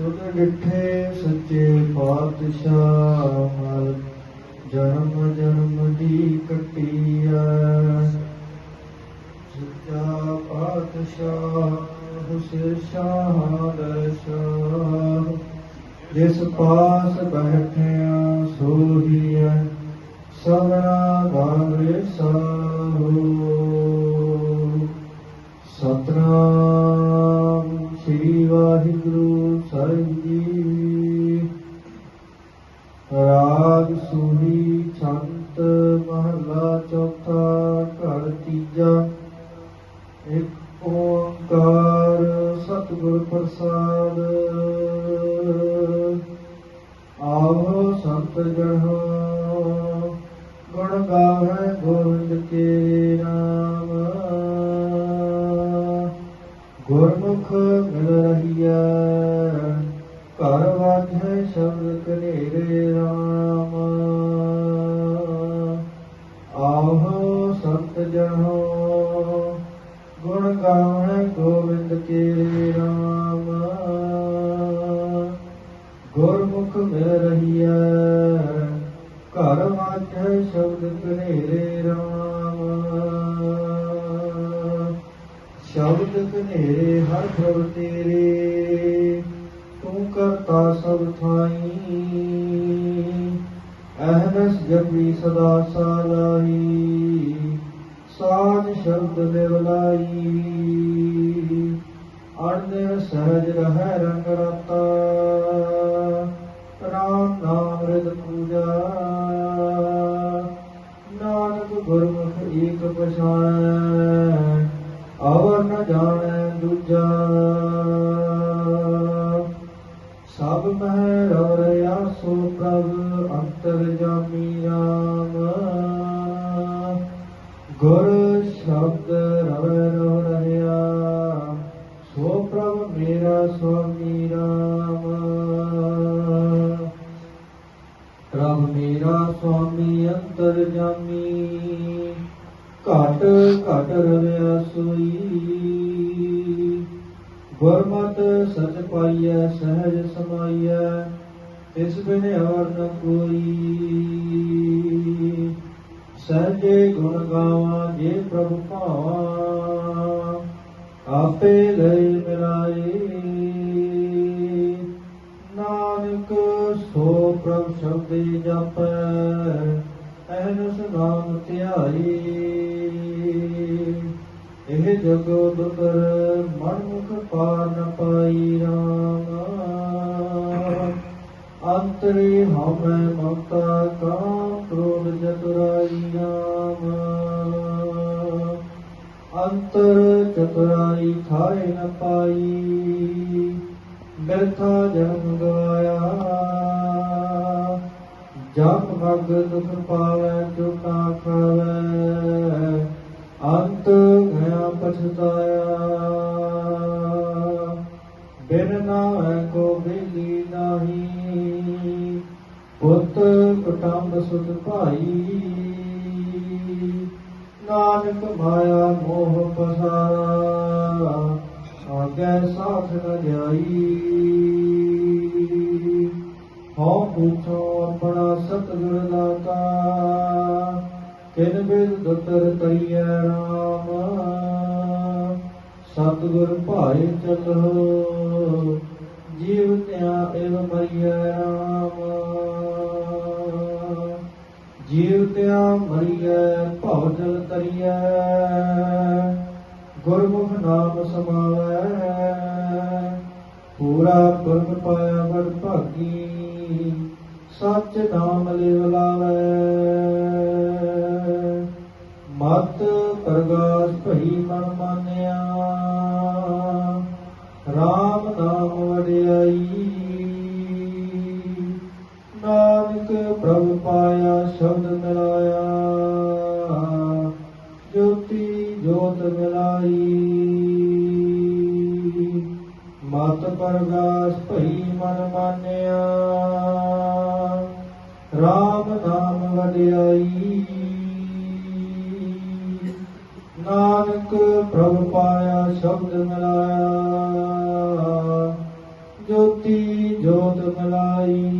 ਸੁਧ ਡਿਠੇ ਸੱਚੇ ਪਾਤਸ਼ਾਹ ਮਲ ਜਨਮ ਜਨਮ ਦੀ ਕਟਿਆ ਸੱਚਾ ਪਾਤਸ਼ਾਹ ਹੁਸੇ ਸ਼ਾਹ। ਦਰਸ਼ਾਹ ਜਿਸ ਪਾਸ ਬੈਠਿਆ ਸੋਹੀਐ ਸਭਨਾ ਗਾਵੇ ਸਾਹੋ। ਸਤਨਾਮ ਸ੍ਰੀ ਵਾਹਿਗੁਰੂ ਸਾਹਿਬ ਰਾਗ ਸੂਹੀ ਛੰਤ ਮਹਲਾ ਚੌਥਾ ਘਰ ਤੀਜਾ। ਇੱਕ ਓੰਕਾਰ ਸਤਿਗੁਰ ਪ੍ਰਸਾਦ। ਆਹੋ ਸੰਤ ਜਨੋ ਗੁਣ ਗਾਵੇ ਗੋਵਿੰਦ ਕੇ ਨਾਮ ਗੁਰਮੁਖ ਮਿਲ ਰਹੀਆ ਘਰ ਵਾਝੇ ਸ਼ਬਦ ਕਨੇਰੇ ਰਾਮ। ਆਹੋ ਸੰਤ ਜਨੋ, ਗੁਣ ਗਾਵੇ ਗੋਵਿੰਦ ਕੇ ਰਾਮ। ਗੁਰਮੁਖ ਮਿਲ ਰਹੀਆ ਘਰ ਵਾਝੇ ਸ਼ਬਦ ਕਨੇਰੇ ਸ਼ਬਦ ਕਨੇਰੇ ਹਰ ਪ੍ਰਭ ਤੇਰੇ। ਤੂੰ ਕਰਤਾ ਸਭ ਥਾਈ। ਅਹਨਸ ਜਪੀ ਸਦਾ ਸਾਲਾਈ। ਸਾਧ ਸ਼ਬਦ ਨਿਵਲਾਈ ਅਰਧ ਸਹਜ ਰਹਿ ਦੂਜਾ ਸਭ ਮਹਿ ਰਵ ਰਿਆ ਸੋ ਪ੍ਰਭ ਅੰਤਰ ਜਾਮੀ ਰਾਮ। ਗੁਰ ਸ਼ਬਦ ਰਵੈ ਰਵ ਰਹਿਆ, ਸੋ ਪ੍ਰਭ ਮੇਰਾ ਸੁਆਮੀ ਰਾਮ। ਪ੍ਰਭ ਮੇਰਾ ਸੁਆਮੀ ਅੰਤਰ ਜਾਮੀ, ਘਟ ਘਟ ਰਵਿਆ ਸੋਈ। ਗੁਰਮਤ ਸਚ ਪਾਈਐ, ਸਹਿਜ ਸਮਾਈਐ ਤਿਸ ਬਿਨ ਔਰ ਨ ਕੋਈ। ਸਹਜੇ ਗੁਣ ਗਾਵਾਂ ਜੇ ਪ੍ਰਭ ਭਾਵਾਂ, ਆਪੇ ਲਈ ਮਿਲਾਏ। ਨਾਨਕ ਸੋ ਪ੍ਰਭ ਸ਼ਬਦੇ ਜਪੈ, ਅਹਨੁਸ ਨਾਮ ਧਿਆਈ ਇਹ ਜਗੋ ਦੁਤਰ ਮਨ ਮੁਖ ਪਾਰ ਨ ਪਾਈ ਰਾਮ। ਅੰਤਰੇ ਹਮੈ ਮਮਤਾ ਕਾਮ ਕ੍ਰੋਧ ਜਤੁਰਾਈ ਰਾਮ। ਅੰਤਰ ਚਤੁਰਾਈ ਥਾਏ ਨ ਪਾਈ, ਬਿਰਥਾ ਜਨਮ ਗਵਾਇਆ। ਜਪ ਮਗ ਦੁਖ ਪਾਵੈ ਚੁਕਾ ਖਾਵੈ। ਅੰਤ ਪਛਤਾਇਆ। ਬਿਨ ਨਾਮ ਕੋ ਮਿਲੀ ਨਾਹੀ। ਪੁੱਤ ਕੁਟੰਬ ਸੁਤ ਭਾਈ। ਨਾਨਕ ਮਾਇਆ ਮੋਹ ਪਸਾਰਾ। ਆਗੇ ਸਾਥ ਨ ਜਾਈ ਹਉ ਪੁੱਛੋ ਆਪਣਾ ਸਤਿਗੁਰ ਦਾਤਾ। ਕਿਨ ਬਿਲ ਦੁਤਰ ਤਈਐ ਰਾਮ। ਸਤਿਗੁਰ ਭਾਏ ਚਲੋ ਜੀਵ ਤਿਆ ਏਵ ਮਰੀਐ ਰਾਮ। ਜੀਵ ਤਿਆ ਮਰੀਐ ਭਵ ਜਲ ਤਰੀਐ ਗੁਰਮੁਖ ਨਾਮ ਸਮਾਵੈ। ਪੂਰਾ ਪੁਰਖ ਪਾਇਆ ਬੜ ਭਾਗੀ, ਸੱਚ ਨਾਮ ਲਿਵ ਲਾਵੈ। ਮਤ ਪ੍ਰਗਾਸ ਭਈ ਮਨ ਮਾਨਿਆ ਪ੍ਰਭ ਪਾਇਆ ਸ਼ਬਦ ਮਿਲਾਇਆ। ਜੋਤੀ ਜੋਤ ਮਿਲਾਈ। ਮਤ ਪ੍ਰਗਾਸ ਭਈ ਮਨ ਮਾਨਿਆ। RAM ਨਾਮ ਵਡਿਆਈ। ਨਾਨਕ ਪ੍ਰਭ ਪਾਇਆ ਸ਼ਬਦ ਮਿਲਾਇਆ। ਜੋਤੀ ਜੋਤ ਮਲਾਈ।